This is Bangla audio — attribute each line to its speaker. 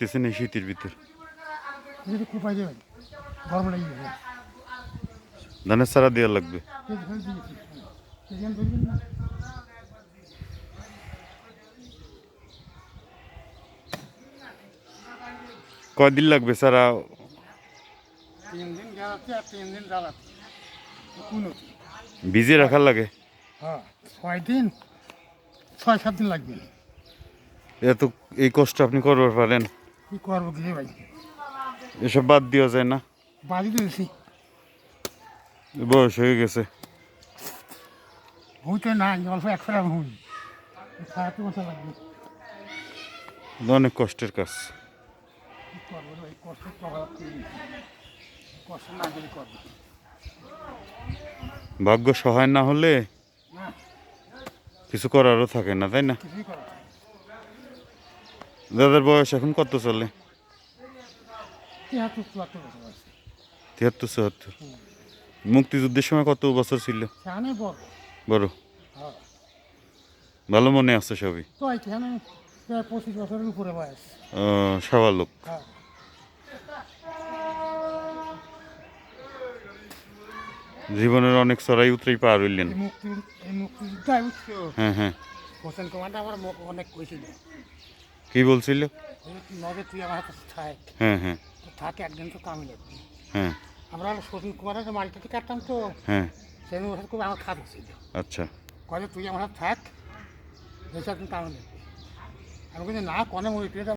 Speaker 1: করতেছেন এই শীতের ভিতর। ধানের সারা দেওয়া লাগবে।
Speaker 2: না
Speaker 1: কয়দিন লাগবে সারা ভিজে রাখার লাগে?
Speaker 2: হ্যাঁ ছয় দিন ছয় সাত দিন লাগবে।
Speaker 1: এত এই কষ্ট আপনি করবার পারেন?
Speaker 2: কি করব গিয়ে ভাই?
Speaker 1: এসব বাদ দেওয়া যায় না।
Speaker 2: বাজি দিয়েছি
Speaker 1: বয়স হয়ে গেছে।
Speaker 2: হইতে না অল্প এক ফেরা হুই। মতো লাগবে
Speaker 1: অনেক কষ্টের কাজ। ভাগ্য সহায় না হলে কিছু করারও থাকে না তাই না। দাদার বয়স এখন কত চলে?
Speaker 2: তিয়াত্তর চুয়াত্তর
Speaker 1: মুক্তিযুদ্ধের সময় কত বছর ছিল?
Speaker 2: বড়। হ্যাঁ।
Speaker 1: ভালো মনে আছে সবই?
Speaker 2: পঁচিশ বছরের উপরে বয়স।
Speaker 1: আহ,
Speaker 2: হ্যাঁ।
Speaker 1: জীবনের অনেক চড়াই উতরাই পার হইলেন। হ্যাঁ হ্যাঁ।
Speaker 2: হোসেন কুমারটা আমার অনেক কইছিল।
Speaker 1: কি বলছিল?
Speaker 2: তুই আমার থাক।
Speaker 1: হ্যাঁ হ্যাঁ।
Speaker 2: তো থাকে একদিন তো কামে লাগবে।
Speaker 1: হ্যাঁ।
Speaker 2: আমরা কুমারের মালটাতে কাটতাম তো
Speaker 1: হ্যাঁ।
Speaker 2: সেই ওষুধ করে আমার
Speaker 1: আচ্ছা।
Speaker 2: তুই আমার থাক কামে লাগবে। আমি কিন্তু না কনে মরে